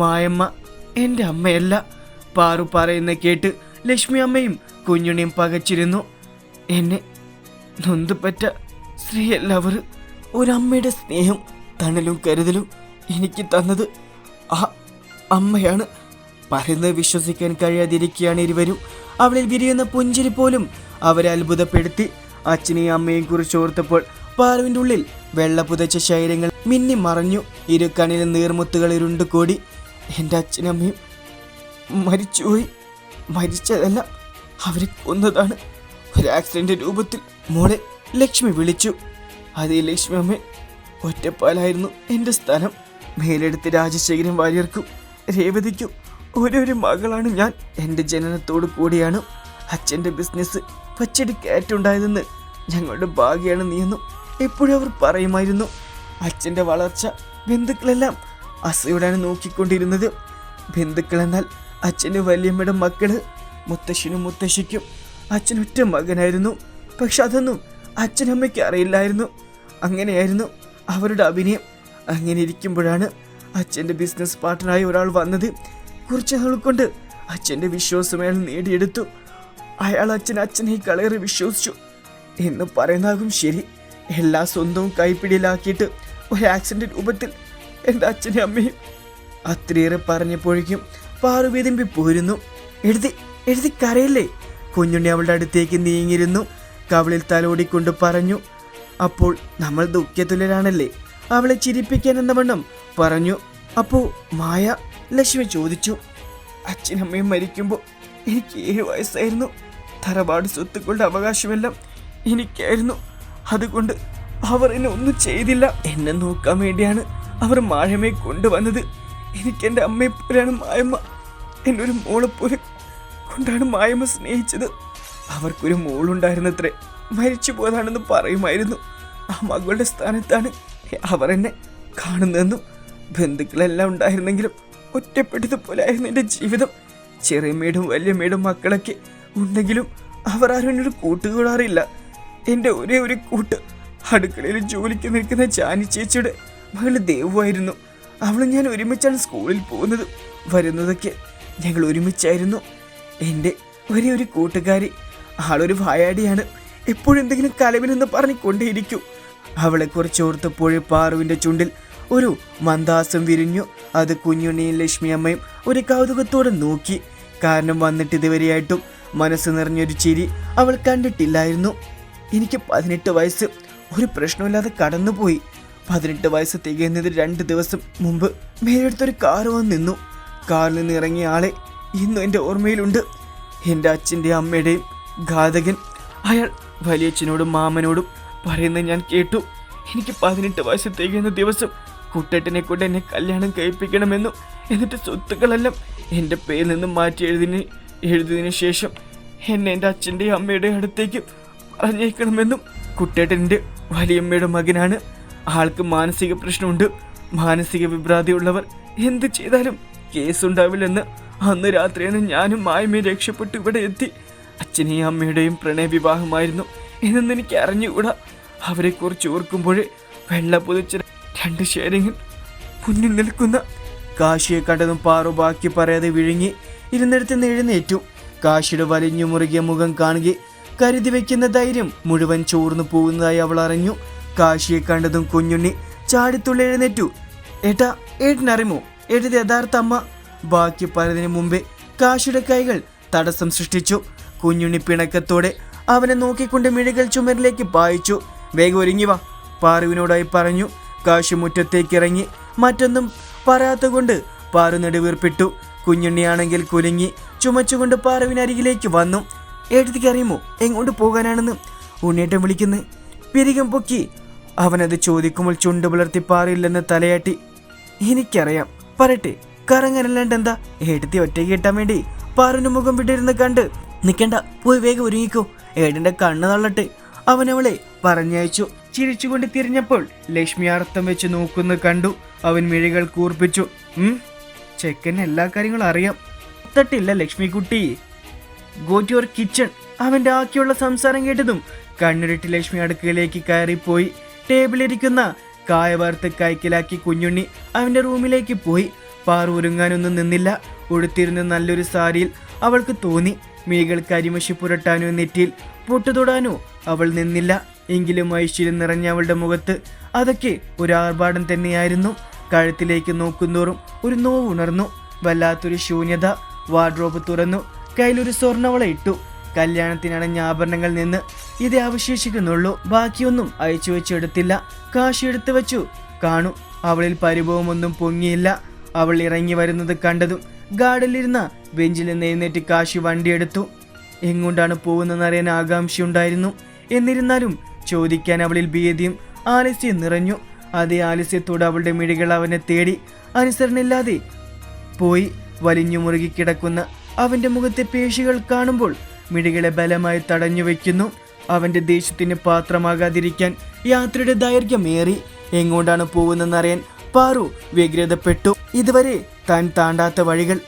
മായമ്മ എന്റെ അമ്മയല്ല. പാറു പറയുന്ന കേട്ട് ലക്ഷ്മി അമ്മയും കുഞ്ഞുണിയും പകച്ചിരുന്നു. എന്നെ നൊന്തുപറ്റ സ്ത്രീയല്ല ഒരമ്മയുടെ സ്നേഹം തണലും കരുതലും എനിക്ക് തന്നത് ആ അമ്മയാണ്. പറയുന്നത് വിശ്വസിക്കാൻ കഴിയാതിരിക്കുകയാണ് ഇരുവരും. അവളിൽ വിരിയുന്ന പുഞ്ചിരി പോലും അവരെ അത്ഭുതപ്പെടുത്തി. അച്ഛനെയും അമ്മയെയും കുറിച്ച് ഓർത്തപ്പോൾ പാറുവിന്റെ ഉള്ളിൽ വെള്ള പുതച്ച ശൈലങ്ങൾ മിന്നി മറഞ്ഞു. ഇരു നീർമുത്തുകൾ ഇരുണ്ടു കൂടി എന്റെ അച്ഛനും അമ്മയും മരിച്ചുപോയി. മരിച്ചതല്ല അവരെ കൊന്നതാണ്. ഒരു ആക്സിഡന്റ് രൂപത്തിൽ മോളെ ലക്ഷ്മി വിളിച്ചു. അതേ ലക്ഷ്മി അമ്മ ഒറ്റപ്പാലായിരുന്നു എന്റെ സ്ഥലം. മേലെടുത്ത് രാജശേഖരൻ വാര്യർക്കും രേവതിക്കും ഓരോരു മകളാണ് ഞാൻ. എന്റെ ജനനത്തോട് കൂടിയാണ് അച്ഛന്റെ ബിസിനസ് പച്ചടി കയറ്റുണ്ടായതെന്ന് ഞങ്ങളുടെ ഭാഗ്യമാണ് നീയെന്നും എപ്പോഴും അവർ പറയുമായിരുന്നു. അച്ഛന്റെ വളർച്ച ബന്ധുക്കളെല്ലാം അസയോടാണ് നോക്കിക്കൊണ്ടിരുന്നത് ബന്ധുക്കൾ എന്നാൽ അച്ഛന്റെ വല്യമ്മയുടെ മക്കൾ. മുത്തശ്ശനും മുത്തശ്ശിക്കും അച്ഛനൊറ്റ മകനായിരുന്നു. പക്ഷെ അതൊന്നും അച്ഛനമ്മയ്ക്ക് അറിയില്ലായിരുന്നു. അങ്ങനെയായിരുന്നു അവരുടെ അഭിനയം. അങ്ങനെ ഇരിക്കുമ്പോഴാണ് അച്ഛന്റെ ബിസിനസ് പാർട്ട്ണറായി ഒരാൾ വന്നത്. കുറച്ച് നാൾ കൊണ്ട് അച്ഛന്റെ വിശ്വാസം അയാൾ നേടിയെടുത്തു. അയാൾ അച്ഛൻ അച്ഛനെ കളയറി വിശ്വസിച്ചു. എന്ന് പറയുന്നതാകും ശരി. എല്ലാ സ്വന്തവും കൈപ്പിടിയിലാക്കിയിട്ട് ഒരു ആക്സിഡന്റ് രൂപത്തിൽ എന്റെ അച്ഛനും അമ്മയും അത്രയേറെ പറഞ്ഞപ്പോഴേക്കും പാറു വേദമ്പി പോരുന്നു. എഴുതി എഴുതി കരയില്ലേ? കുഞ്ഞുണ്ണി അവളുടെ അടുത്തേക്ക് നീങ്ങിയിരുന്നു. കവളിൽ തലോടിക്കൊണ്ട് പറഞ്ഞു അപ്പോൾ നമ്മൾ ദുഃഖത്തുലരാണല്ലേ അവളെ ചിരിപ്പിക്കാൻ എന്ന വണ്ണം പറഞ്ഞു. അപ്പോൾ മായ ലക്ഷ്മി ചോദിച്ചു അച്ഛനമ്മയും മരിക്കുമ്പോൾ എനിക്ക് ഏഴ് വയസ്സായിരുന്നു. തറവാട് സ്വത്തുക്കളുടെ അവകാശമെല്ലാം എനിക്കായിരുന്നു. അതുകൊണ്ട് അവർ എന്നെ ഒന്നും ചെയ്തില്ല. എന്നെ നോക്കാൻ വേണ്ടിയാണ് അവർ മാഴമയെ കൊണ്ടുവന്നത്. എനിക്ക് എന്റെ അമ്മയെ പോലെയാണ് മായമ്മ. എന്റെ ഒരു മോളെ പോലെ കൊണ്ടാണ് മായമ്മ സ്നേഹിച്ചത്. അവർക്കൊരു മോളുണ്ടായിരുന്നത്രേ. മരിച്ചു പോയതാണെന്ന് പറയുമായിരുന്നു. ആ മകളുടെ സ്ഥാനത്താണ് അവർ എന്നെ കാണുന്നതെന്നും ബന്ധുക്കളെല്ലാം ഉണ്ടായിരുന്നെങ്കിലും ഒറ്റപ്പെട്ടതുപോലെ ആയിരുന്നു എന്റെ ജീവിതം. ചെറിയമ്മയുടെ വലിയമ്മയുടെ മക്കളൊക്കെ ഉണ്ടെങ്കിലും അവർ ആരും എന്നൊരു കൂട്ടുകൂടാറില്ല. എന്റെ ഒരേ ഒരു കൂട്ട് അടുക്കളയിൽ ജോലിക്ക് നിൽക്കുന്ന ചാനി ചേച്ചിയുടെ മകൾ ദേവുമായിരുന്നു. അവളും ഞാൻ ഒരുമിച്ചാണ് സ്കൂളിൽ പോകുന്നത്. വരുന്നതൊക്കെ ഞങ്ങൾ ഒരുമിച്ചായിരുന്നു. എന്റെ ഒരേ ഒരു കൂട്ടുകാരി ആളൊരു വായാടിയാണ്. എപ്പോഴും എന്തെങ്കിലും കലവിനെന്ന് പറഞ്ഞുകൊണ്ടേയിരിക്കും. അവളെക്കുറിച്ച് ഓർത്തപ്പോഴേ പാറുവിന്റെ ചുണ്ടിൽ ഒരു മന്ദാസം വിരിഞ്ഞു. അത് കുഞ്ഞുണ്ണിയും ലക്ഷ്മി അമ്മയും ഒരു കൗതുകത്തോടെ നോക്കി. കാരണം വന്നിട്ട് ഇതുവരെയായിട്ടും മനസ്സ് നിറഞ്ഞൊരു ചിരി അവൾ കണ്ടിട്ടില്ലായിരുന്നു. എനിക്ക് പതിനെട്ട് വയസ്സ്. ഒരു പ്രശ്നമില്ലാതെ കടന്നുപോയി. പതിനെട്ട് വയസ്സ് തികയുന്നതിന് രണ്ട് ദിവസം മുമ്പ് മേലെടുത്തൊരു കാർ വന്ന് നിന്നു. കാറിൽ നിന്ന് ഇറങ്ങിയ ആളെ ഇന്നും എന്റെ ഓർമ്മയിലുണ്ട്. എന്റെ അച്ഛന്റെ അമ്മയുടെയും ഘാതകൻ. അയാൾ വലിയച്ഛനോടും മാമനോടും പറയുന്നത് ഞാൻ കേട്ടു. എനിക്ക് പതിനെട്ട് വയസ്സ് തികയുന്ന ദിവസം കുട്ടേട്ടനെ കൊണ്ട് എന്നെ കല്യാണം കഴിപ്പിക്കണമെന്നും എന്നിട്ട് സ്വത്തുക്കളെല്ലാം എന്റെ പേരിൽ നിന്ന് മാറ്റി എഴുതിന് എഴുതിയതിനു ശേഷം എന്നെ എന്റെ അച്ഛന്റെയും അമ്മയുടെയും അടുത്തേക്ക് പറഞ്ഞേക്കണമെന്നും കുട്ടേട്ടന്റെ വലിയമ്മയുടെ മകനാണ് ആൾക്ക് മാനസിക പ്രശ്നമുണ്ട്. മാനസിക വിഭ്രാതിയുള്ളവർ എന്ത് ചെയ്താലും കേസുണ്ടാവില്ലെന്ന് അന്ന് രാത്രിയാണ് ഞാനും മായമേ രക്ഷപ്പെട്ട് ഇവിടെ എത്തി. അച്ഛനെയും അമ്മയുടെയും പ്രണയവിവാഹമായിരുന്നു. എന്നൊന്നും എനിക്ക് അറിഞ്ഞുകൂടാ. അവരെക്കുറിച്ച് ഓർക്കുമ്പോഴേ വെള്ള പൊതിച്ച രണ്ട് ശേരങ്ങൾ മുന്നിൽ നിൽക്കുന്ന കാശിയെ കണ്ടതും പാറു ബാക്കി പറയാതെ വിഴുങ്ങി ഇരുന്നിടത്ത് നിന്ന് എഴുന്നേറ്റു. കാശിയുടെ വലിഞ്ഞു മുറുകിയ മുഖം കാണുകയും കരുതി വയ്ക്കുന്ന ധൈര്യം മുഴുവൻ ചോർന്നു പോകുന്നതായി അവൾ അറിഞ്ഞു. കാശിയെ കണ്ടതും കുഞ്ഞുണ്ണി ചാടിത്തുള്ളി എഴുന്നേറ്റു. ഏട്ടാ ഏട്ടനറിമോ ഏട്ടത് യഥാർത്ഥ അമ്മ. ബാക്കി പലതിനു മുമ്പേ കാശിയുടെ കൈകൾ തടസ്സം സൃഷ്ടിച്ചു. കുഞ്ഞുണ്ണി പിണക്കത്തോടെ അവനെ നോക്കിക്കൊണ്ട് മിഴികൾ ചുമരിലേക്ക് പായിച്ചു. വേഗം ഒരുങ്ങി വാ പാറുവിനോടായി പറഞ്ഞു. കാശി മുറ്റത്തേക്ക് ഇറങ്ങി മറ്റൊന്നും പറയാത്തുകൊണ്ട് പാറു നെടുവീർപ്പിട്ടു. കുഞ്ഞുണ്ണിയാണെങ്കിൽ കുലുങ്ങി ചുമച്ചുകൊണ്ട് പാറുവിനരികിലേക്ക് വന്നു. ഏട്ടത്തിക്ക് അറിയുമോ? എങ്ങോട്ട് പോകാനാണെന്ന്? ഉണ്ണേട്ടം വിളിക്കുന്നു. പിരികം പൊക്കി അവനത് ചോദിക്കുമ്പോൾ ചുണ്ട് പുലർത്തി പാറിയില്ലെന്ന് തലയാട്ടി എനിക്കറിയാം. പറയട്ടെ കറങ്ങനല്ലാണ്ട് എന്താ? എടുത്തി ഒറ്റയ്ക്ക് കിട്ടാൻ വേണ്ടി പാറിന്റെ മുഖം വിട്ടിരുന്ന് കണ്ട് നിക്കണ്ട പോയി വേഗം ഒരുങ്ങിക്കോ. ഏടിന്റെ കണ്ണ് തള്ളട്ടെ. അവനവളെ പറഞ്ഞയച്ചു. ചിരിച്ചുകൊണ്ട് തിരിഞ്ഞപ്പോൾ ലക്ഷ്മി അർത്ഥം വെച്ച് നോക്കുന്ന കണ്ടു. അവൻ മിഴികൾ കൂർപ്പിച്ചു ചെക്കന് എല്ലാ കാര്യങ്ങളും അറിയാം. തട്ടില്ല Lakshmikutty. Go to your kitchen. അവന്റെ ആക്കിയുള്ള സംസാരം കേട്ടതും കണ്ണുരുട്ടി ലക്ഷ്മി അടുക്കയിലേക്ക് കയറിപ്പോയി. ടേബിളിരിക്കുന്ന കായ വാർത്ത് കൈക്കലാക്കി കുഞ്ഞുണ്ണി അവന്റെ റൂമിലേക്ക് പോയി. പാറു ഒരുങ്ങാനൊന്നും നിന്നില്ല. ഉടുത്തിരുന്ന നല്ലൊരു സാരിയിൽ അവൾക്ക് തോന്നി. മീകൾ കരിമശി പുരട്ടാനോ നെറ്റിയിൽ പൊട്ടുതൊടാനോ അവൾ നിന്നില്ല. എങ്കിലും ഐശ്വര്യം നിറഞ്ഞ അവളുടെ മുഖത്ത് അതൊക്കെ ഒരു ആർഭാടം തന്നെയായിരുന്നു. കഴുത്തിലേക്ക് നോക്കുന്നോറും ഒരു നോവ് ഉണർന്നു വല്ലാത്തൊരു ശൂന്യത. വാർഡ്രോബ് തുറന്നു. കയ്യിലൊരു സ്വർണവള ഇട്ടു. കല്യാണത്തിനണഞ്ഞ ആഭരണങ്ങൾ നിന്ന് ഇതേ അവശേഷിക്കുന്നുള്ളൂ. ബാക്കിയൊന്നും അയച്ചു വെച്ചെടുത്തില്ല. കാശി എടുത്തു വെച്ചു. കാണു അവളിൽ പരിഭവമൊന്നും പൊങ്ങിയില്ല. അവൾ ഇറങ്ങി വരുന്നത് കണ്ടതും ഗാർഡിലിരുന്ന ബെഞ്ചിൽ നിന്ന് എഴുന്നേറ്റ് കാശി വണ്ടിയെടുത്തു. എങ്ങോട്ടാണ് പോകുന്നതെന്നറിയാൻ ആകാംക്ഷയുണ്ടായിരുന്നു. എന്നിരുന്നാലും ചോദിക്കാൻ അവളിൽ ഭീതിയും ആലസ്യം നിറഞ്ഞു. അതേ ആലസ്യത്തോട് അവളുടെ മിഴികൾ അവനെ തേടി അനുസരണയില്ലാതെ പോയി വലിഞ്ഞു മുറുകി കിടക്കുന്ന അവന്റെ മുഖത്തെ പേശികൾ കാണുമ്പോൾ മിഴികളെ ബലമായി തടഞ്ഞു വെക്കുന്നു അവന്റെ ദേഷ്യത്തിന് പാത്രമാകാതിരിക്കാൻ യാത്രയുടെ ദൈർഘ്യമേറി എങ്ങോട്ടാണ് പോകുന്നതെന്നറിയാൻ പാറു വ്യഗ്രതപ്പെട്ടു. ഇതുവരെ താൻ താണ്ടാത്ത വഴികൾ.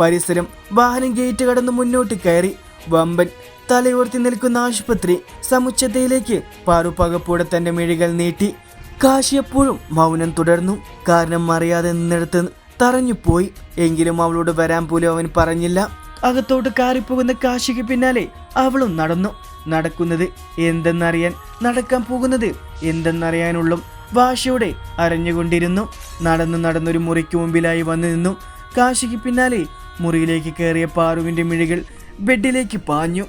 പരിസരം വാഹനം ഗേറ്റ് കടന്ന് മുന്നോട്ട് കയറി. വമ്പൻ തലയോർത്തി നിൽക്കുന്ന ആശുപത്രി സമുച്ചതയിലേക്ക് പാറു പകപ്പോടെ തന്റെ മിഴികൾ നീട്ടി. കാശി എപ്പോഴും മൗനം തുടർന്നു. കാരണം അറിയാതെ നിന്നിടത്ത് തറഞ്ഞുപോയി. എങ്കിലും അവളോട് വരാൻ പോലും അവൻ പറഞ്ഞില്ല. അകത്തോട്ട് കാറിപ്പോകുന്ന കാശിക്ക് പിന്നാലെ അവളും നടന്നു. നടക്കുന്നത് എന്തെന്നറിയാൻ നടക്കാൻ പോകുന്നത് എന്തെന്നറിയാനുള്ള വാശയോടെ അരഞ്ഞുകൊണ്ടിരുന്നു. നടന്നു നടന്നൊരു മുറിക്ക് മുമ്പിലായി വന്നു നിന്നു. കാശിക്ക് പിന്നാലെ മുറിയിലേക്ക് കയറിയ പാറുവിന്റെ മിഴികൾ ബെഡിലേക്ക് പാഞ്ഞു.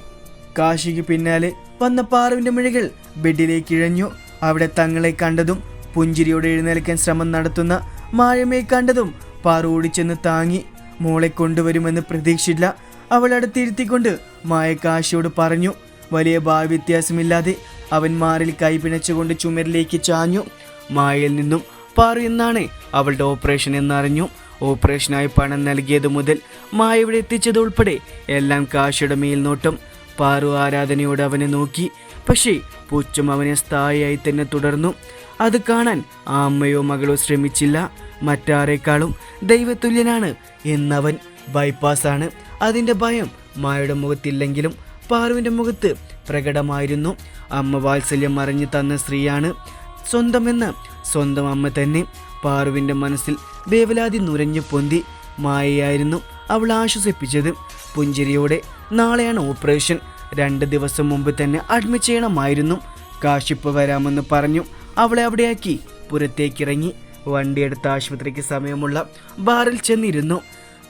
കാശിക്ക് പിന്നാലെ വന്ന പാറുവിന്റെ മിഴികൾ ബെഡിലേക്ക് ഇഴഞ്ഞു. അവിടെ തങ്ങളെ കണ്ടതും പുഞ്ചിരിയോടെ എഴുന്നേൽക്കാൻ ശ്രമം നടത്തുന്ന മായമയെ കണ്ടതും പാറു ഓടിച്ചെന്ന് താങ്ങി. മോളെ കൊണ്ടുവരുമെന്ന് പ്രതീക്ഷയില്ല അവൾ അടുത്തിരുത്തിക്കൊണ്ട് മായ കാശിയോട് പറഞ്ഞു വലിയ ഭാവ വ്യത്യാസമില്ലാതെ അവൻ മാറിൽ കൈപിണച്ചുകൊണ്ട് ചുമരിലേക്ക് ചാഞ്ഞു. മായയിൽ നിന്നും പാറു എന്നാണ് അവളുടെ ഓപ്പറേഷൻ എന്നറിഞ്ഞു. ഓപ്പറേഷനായി പണം നൽകിയത് മുതൽ മായ ഇവിടെ എല്ലാം കാശിയുടെ മേൽനോട്ടം. പാറു ആരാധനയോട് അവനെ നോക്കി പക്ഷേ പൂച്ചും അവനെ സ്ഥായിയായി തന്നെ തുടർന്നു. അത് കാണാൻ ആ അമ്മയോ മകളോ ശ്രമിച്ചില്ല. മറ്റാരേക്കാളും ദൈവതുല്യനാണ് എന്നവൻ ബൈപ്പാസാണ്. അതിന്റെ ഭയം മായയുടെ മുഖത്തില്ലെങ്കിലും പാറുവിന്റെ മുഖത്ത് പ്രകടമായിരുന്നു. അമ്മ വാത്സല്യം മറിഞ്ഞു തന്ന സ്ത്രീയാണ് സ്വന്തമെന്ന് സ്വന്തം അമ്മ തന്നെ. പാറുവിന്റെ മനസ്സിൽ വേവലാതി നുരഞ്ഞു പൊന്തി മായയായിരുന്നു അവൾ ആശ്വസിപ്പിച്ചത്. പുഞ്ചിരിയോടെ നാളെയാണ് ഓപ്പറേഷൻ. രണ്ട് ദിവസം മുമ്പ് തന്നെ അഡ്മിറ്റ് ചെയ്യണമായിരുന്നു. കാശിപ്പ് വരാമെന്ന് പറഞ്ഞു. അവളെ അവിടെയാക്കി പുറത്തേക്കിറങ്ങി. വണ്ടിയെടുത്ത ആശുപത്രിക്ക് സമയമുള്ള ബാറിൽ ചെന്നിരുന്നു.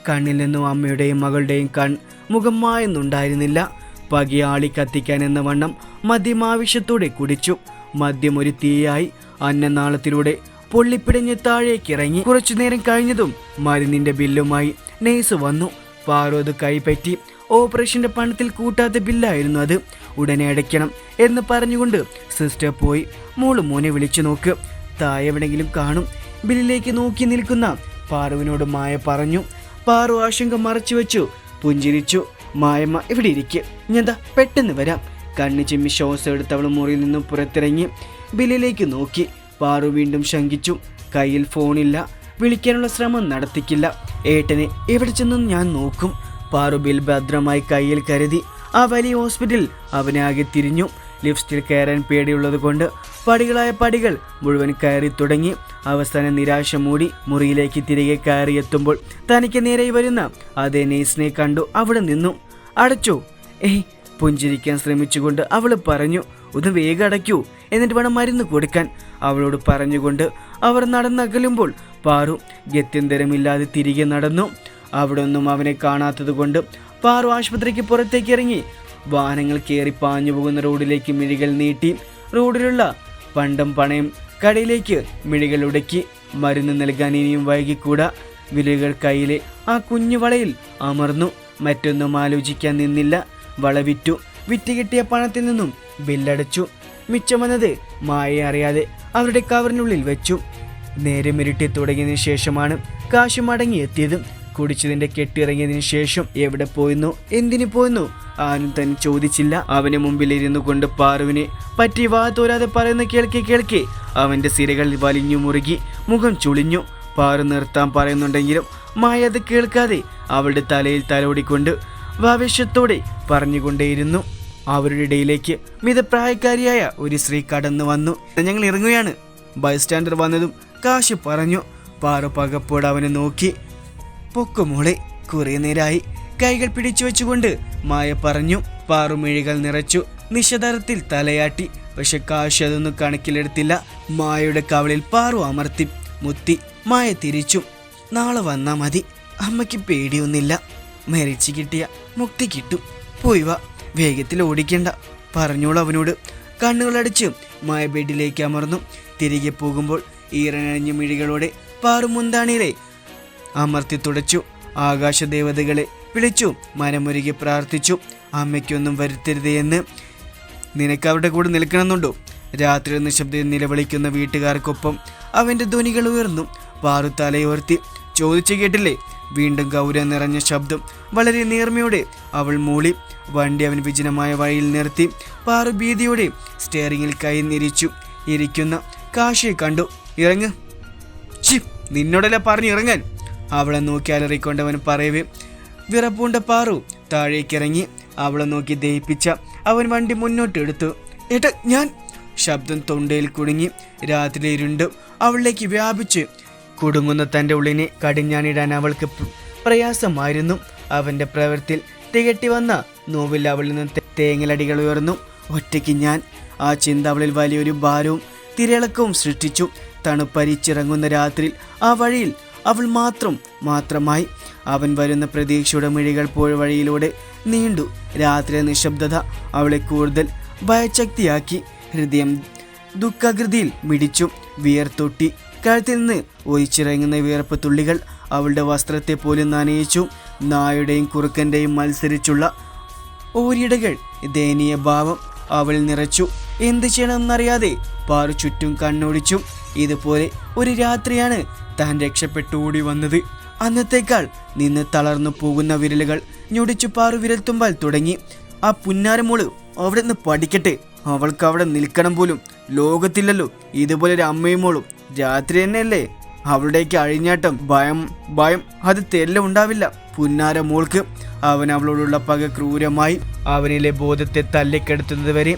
കണ്ണിൽ നിന്നും അമ്മയുടെയും മകളുടെയും കൺ മുഖം മായെന്നുണ്ടായിരുന്നില്ല. പകിയാളി കത്തിക്കാൻ എന്ന വണ്ണം മദ്യം ആവശ്യത്തോടെ കുടിച്ചു. മദ്യം ഒരു തീയായി അന്നനാളത്തിലൂടെ പൊള്ളിപ്പിടഞ്ഞ് താഴേക്കിറങ്ങി. കുറച്ചു നേരം കഴിഞ്ഞതും മരുന്നിന്റെ ബില്ലുമായി നേഴ്സ് വന്നു. പാറോത് കൈപ്പറ്റി ഓപ്പറേഷന്റെ പണത്തിൽ കൂട്ടാത്ത ബില്ലായിരുന്നു അത്. ഉടനെ അടയ്ക്കണം എന്ന് പറഞ്ഞുകൊണ്ട് സിസ്റ്റർ പോയി. മോൾ മോനെ വിളിച്ചു നോക്ക്. താഴെ എവിടെങ്കിലും കാണും. ബില്ലിലേക്ക് നോക്കി നിൽക്കുന്ന പാറുവിനോട് മായ പറഞ്ഞു പാറു ആശങ്ക മറച്ചു വെച്ചു പുഞ്ചിരിച്ചു. മായമ്മ ഇവിടെ ഇരിക്കുക ഞാൻ പെട്ടെന്ന് വരാം. കണ്ണു ചിമ്മി ശ്വാസം എടുത്തവൾ മുറിയിൽ നിന്നും പുറത്തിറങ്ങി ബില്ലിലേക്ക് നോക്കി. പാറു വീണ്ടും ശങ്കിച്ചു. കയ്യിൽ ഫോണില്ല. വിളിക്കാനുള്ള ശ്രമം നടത്തിക്കില്ല. ഏട്ടനെ എവിടെ ചെന്നും ഞാൻ നോക്കും. പാറു ബിൽ ഭദ്രമായി കയ്യിൽ കരുതി. ആ വലിയ ഹോസ്പിറ്റലിൽ അവനാകെ തിരിഞ്ഞു. ലിഫ്റ്റിൽ കയറാൻ പേടിയുള്ളത് കൊണ്ട് പടികളായ പടികൾ മുഴുവൻ കയറി തുടങ്ങി. അവസാനം നിരാശ മൂടി മുറിയിലേക്ക് തിരികെ കയറിയെത്തുമ്പോൾ തനിക്ക് നേരെ വരുന്ന അതേ നേഴ്സിനെ കണ്ടു. അവിടെ നിന്നു. അടച്ചു. ഏയ് പുഞ്ചിരിക്കാൻ ശ്രമിച്ചുകൊണ്ട് അവൾ പറഞ്ഞു ഒന്ന് വേഗം അടയ്ക്കൂ. എന്നിട്ട് വേണം മരുന്ന് കൊടുക്കാൻ. അവളോട് പറഞ്ഞുകൊണ്ട് അവർ നടന്നകലുമ്പോൾ പാറു ഗത്യന്തരമില്ലാതെ തിരികെ നടന്നു. അവിടെ ഒന്നും അവനെ കാണാത്തത് കൊണ്ട് പാറു ആശുപത്രിക്ക് പുറത്തേക്ക് ഇറങ്ങി. വാഹനങ്ങൾ കയറി പാഞ്ഞു പോകുന്ന റോഡിലേക്ക് മിഴികൾ നീട്ടി റോഡിലുള്ള പണ്ടം പണയം കടയിലേക്ക് മിഴികൾ ഉടക്കി മരുന്ന് നൽകാൻ ഇനിയും വൈകിക്കൂടാ. വിലകൾ കയ്യിലെ ആ കുഞ്ഞു വളയിൽ അമർന്നു. മറ്റൊന്നും ആലോചിക്കാൻ നിന്നില്ല. വള വിറ്റു. വിറ്റ് കിട്ടിയ പണത്തിൽ നിന്നും ബില്ലടച്ചു. മിച്ചം വന്നത് മായ അറിയാതെ അവരുടെ കവറിനുള്ളിൽ വെച്ചു. നേരെ മിരുട്ടി തുടങ്ങിയതിനു ശേഷമാണ് കാശ് മടങ്ങിയെത്തിയത് കുടിച്ചതിന്റെ കെട്ടിറങ്ങിയതിനു ശേഷം എവിടെ പോയിരുന്നു? എന്തിനു പോയിരുന്നു? ആരും തന്നെ ചോദിച്ചില്ല. അവന് മുമ്പിൽ ഇരുന്നു കൊണ്ട് പാറുവിനെ പറ്റി വാ തോരാതെ പറയുന്ന കേൾക്കെ കേൾക്കെ. അവന്റെ സിരകൾ വലിഞ്ഞു മുറുകി മുഖം ചുളിഞ്ഞു. പാറു നിർത്താൻ പറയുന്നുണ്ടെങ്കിലും മായ അത് കേൾക്കാതെ അവളുടെ തലയിൽ തലോടിക്കൊണ്ട് വാവേശത്തോടെ പറഞ്ഞുകൊണ്ടേയിരുന്നു. അവരുടെ ഇടയിലേക്ക് മിതപ്രായക്കാരിയായ ഒരു സ്ത്രീ കടന്നു വന്നു. ഞങ്ങൾ ഇറങ്ങുകയാണ്. ബൈസ്റ്റാൻഡർ വന്നതും കാശ് പറഞ്ഞു. പാറു പകപ്പോട് അവനെ നോക്കി. പൊക്കുമോളെ കുറെ നേരായി. കൈകൾ പിടിച്ചു വെച്ചുകൊണ്ട് മായ പറഞ്ഞു പാറുമിഴികൾ നിറച്ചു നിശതരത്തിൽ തലയാട്ടി. പക്ഷെ കാശ് അതൊന്നും കണക്കിലെടുത്തില്ല. മായയുടെ കവളിൽ പാറു അമർത്തി. മുത്തി മായ തിരിച്ചു. നാളെ വന്നാ മതി. അമ്മയ്ക്ക് പേടിയൊന്നില്ല മരിച്ചു കിട്ടിയ മുക്തി കിട്ടു. പോയി വാ വേഗത്തിൽ ഓടിക്കണ്ട. പറഞ്ഞോളൂ അവനോട്. കണ്ണുകളടിച്ച് മായ ബെഡിലേക്ക് അമർന്നു. തിരികെ പോകുമ്പോൾ ഈറനഴിഞ്ഞ മിഴികളോടെ പാറു മുന്താണിയിലെ അമർത്തി തുടച്ചു. ആകാശദേവതകളെ വിളിച്ചു. മനമുരുകി പ്രാർത്ഥിച്ചു. അമ്മയ്ക്കൊന്നും വരുത്തരുതേ എന്ന്. നിനക്ക് അവരുടെ കൂടെ നിൽക്കണമെന്നുണ്ടോ? രാത്രി നിശബ്ദം നിലവിളിക്കുന്ന വീട്ടുകാർക്കൊപ്പം അവന്റെ ധ്വനികൾ ഉയർന്നു. പാറു ചോദിച്ചു കേട്ടില്ലേ? വീണ്ടും ഗൗരവം നിറഞ്ഞ ശബ്ദം വളരെ നേർമയോടെ അവൾ മൂളി. വണ്ടി അവൻ വിജനമായ വഴിയിൽ നിർത്തി. പാറു ഭീതിയോടെ സ്റ്റിയറിങ്ങിൽ കൈ നിരിച്ചു. ഇരിക്കുന്ന കാശിയെ കണ്ടു. ഇറങ്ങ്. ഛി, നിന്നോടല്ല പറഞ്ഞു ഇറങ്ങാൻ? അവളെ നോക്കി അലറിക്കൊണ്ടവൻ പറയവേ വിറപ്പൂണ്ട പാറു താഴേക്കിറങ്ങി അവളെ നോക്കി ദഹിപ്പിച്ച അവൻ വണ്ടി മുന്നോട്ടെടുത്തു ഏട്ടാ ഞാൻ ശബ്ദം തൊണ്ടയിൽ കുടുങ്ങി രാത്രി ഇരുണ്ട് അവളിലേക്ക് വ്യാപിച്ച്. കുടുങ്ങുന്ന തന്റെ ഉള്ളിനെ കടിഞ്ഞാണിടാൻ അവൾക്ക് പ്രയാസമായിരുന്നു. അവന്റെ പ്രവൃത്തിയിൽ തികട്ടി വന്ന നോവിൽ അവളിൽ നിന്ന് തേങ്ങലടികൾ ഉയർന്നു. ഒറ്റയ്ക്ക് ഞാൻ ആ ചിന്ത അവളിൽ വലിയൊരു ഭാരവും തിരളക്കവും സൃഷ്ടിച്ചു. തണുപ്പരിച്ചിറങ്ങുന്ന രാത്രിയിൽ ആ വഴിയിൽ അവൾ മാത്രം മാത്രമായി. അവൻ വരുന്ന പ്രതീക്ഷയുടെ മിഴികൾ വഴിയിലൂടെ നീണ്ടു. രാത്രി നിശബ്ദത അവളെ കൂടുതൽ ഭയശക്തിയാക്കി. ഹൃദയം ദുഃഖകൃതിയിൽ മിടിച്ചു. വിയർത്തൊട്ടി കഴുത്തിൽ നിന്ന് ഒഴിച്ചിറങ്ങുന്ന വിയർപ്പ് തുള്ളികൾ അവളുടെ വസ്ത്രത്തെ പോലും നനയിച്ചു. നായുടെയും കുറുക്കന്റെയും മത്സരിച്ചുള്ള ഓരിടകൾ. ദയനീയ ഭാവം അവൾ നിറച്ചു. എന്ത് ചെയ്യണമെന്നറിയാതെ പാറു ചുറ്റും കണ്ണോടിച്ചു. ഇതുപോലെ ഒരു രാത്രിയാണ് താൻ രക്ഷപ്പെട്ടു ഓടി വന്നത്. അന്നത്തേക്കാൾ നിന്ന് തളർന്നു പോകുന്ന വിരലുകൾ ഞൊടിച്ചു പാറു വിരൽത്തുമ്പാൽ തുടങ്ങി. ആ പുന്നാരമോൾ അവിടെ നിന്ന് പഠിക്കട്ടെ. അവൾക്ക് അവിടെ നിൽക്കണം പോലും. ലോകത്തില്ലല്ലോ. ഇതുപോലെ ഒരു അമ്മയും മോളും. രാത്രി തന്നെയല്ലേ? അവളുടേക്ക് അഴിഞ്ഞാട്ടം ഭയം ഭയം. അത് തെല്ല ഉണ്ടാവില്ല. പുന്നാര മോൾക്ക് അവൻ അവളോടുള്ള പക ക്രൂരമായി അവനിലെ ബോധത്തെ തല്ലിക്കെടുത്തുന്നത് വരെ